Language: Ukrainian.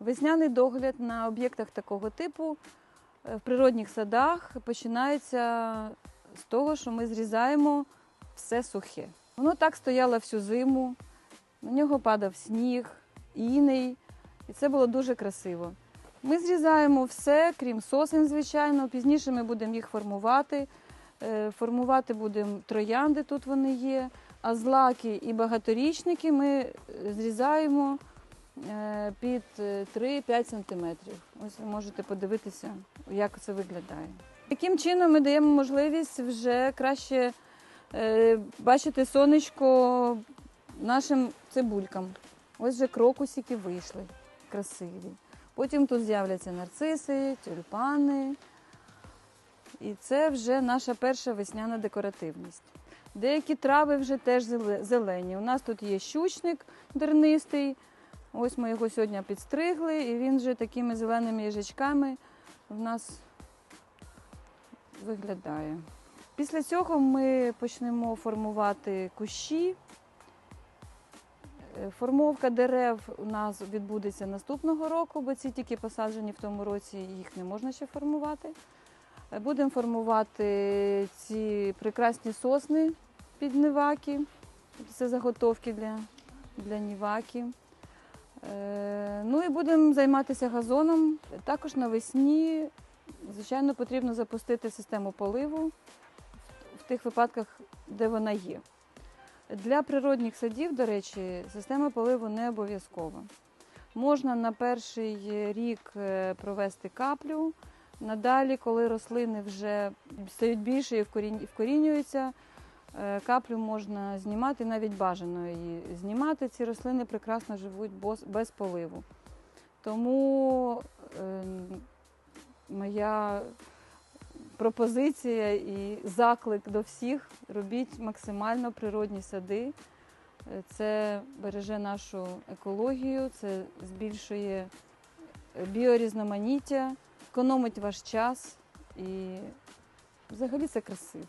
Весняний догляд на об'єктах такого типу е, в природних садах починається з того, що ми зрізаємо все сухе. Воно так стояло всю зиму, на нього падав сніг, іней, і це було дуже красиво. Ми зрізаємо все, крім сосен, звичайно. Пізніше ми будемо їх формувати. Е, Формувати будемо троянди, тут вони є. А злаки і багаторічники ми е, зрізаємо під е, 3-5 сантиметрів. Ось ви можете подивитися, як це виглядає. Таким чином ми даємо можливість вже краще е, бачити сонечко нашим цибулькам. Ось вже крокусики вийшли красиві. Потім тут з'являться нарциси, тюльпани. І це вже наша перша весняна декоративність. Деякі трави вже теж зелені. У нас тут є щучник дернистий. Ось ми його сьогодні підстригли, і він вже такими зеленими їжачками в нас виглядає. Після цього ми почнемо формувати кущі. Е, Формовка дерев у нас відбудеться наступного року, бо ці тільки посаджені в тому році, їх не можна ще формувати. Е, Будемо формувати ці прекрасні сосни під ниваки. Це заготовки для, для ніваки. Е, Ну і будемо займатися газоном. Також навесні, звичайно, потрібно запустити систему поливу в тих випадках, де вона є. Для природних садів, до речі, система поливу не обов'язкова. Можна на перший рік е, провести каплю. Надалі, коли рослини вже стають більше і вкорінюються, каплю можна знімати, навіть бажано її знімати. Ці рослини прекрасно живуть без поливу. Тому е, моя пропозиція і заклик до всіх робіть максимально природні сади. Е, Це береже нашу екологію, це збільшує е, біорізноманіття, економить ваш час і взагалі це красиво.